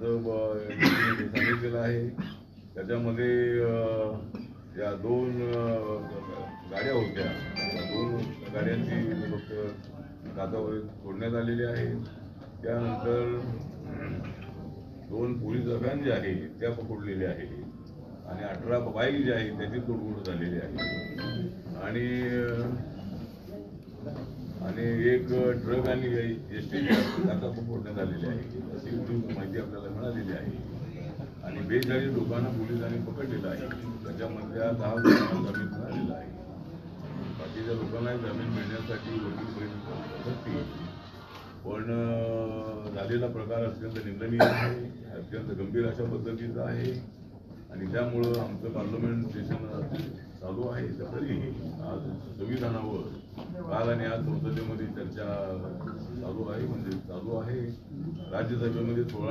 असं सांगितलेलं आहे. त्याच्यामध्ये या दोन गाड्या होत्या. त्या दोन गाड्यांची फक्त सोडण्यात आलेली आहे त्यानंतर दोन पोलीस अभियान जे आहे त्या पकडलेल्या आहे आणि अठरा बाईक जी आहे त्याची तोडफोड झालेली आहे. आणि आणि एक ट्रक आणि एस टी आता पकडण्यात आलेली आहे अशी माहिती आपल्याला बेचाळीस लोकांना पोलिसांनी पकडलेलं आहे. त्याच्यामधल्या दहा लोकांना जामीन मिळालेला आहे. बाकीच्या लोकांना जामीन मिळण्यासाठी वकील प्रयत्न करतील पण झालेला प्रकार अत्यंत निंदनीय आहे अत्यंत गंभीर अशा पद्धतीचा आहे. आणि त्यामुळं आमचं पार्लमेंट सेशन चालू आहे. तर तरीही आज संविधानावर काल आणि आज संसदेमध्ये चर्चा चालू आहे म्हणजे चालू आहे. राज्यसभेमध्ये सोळा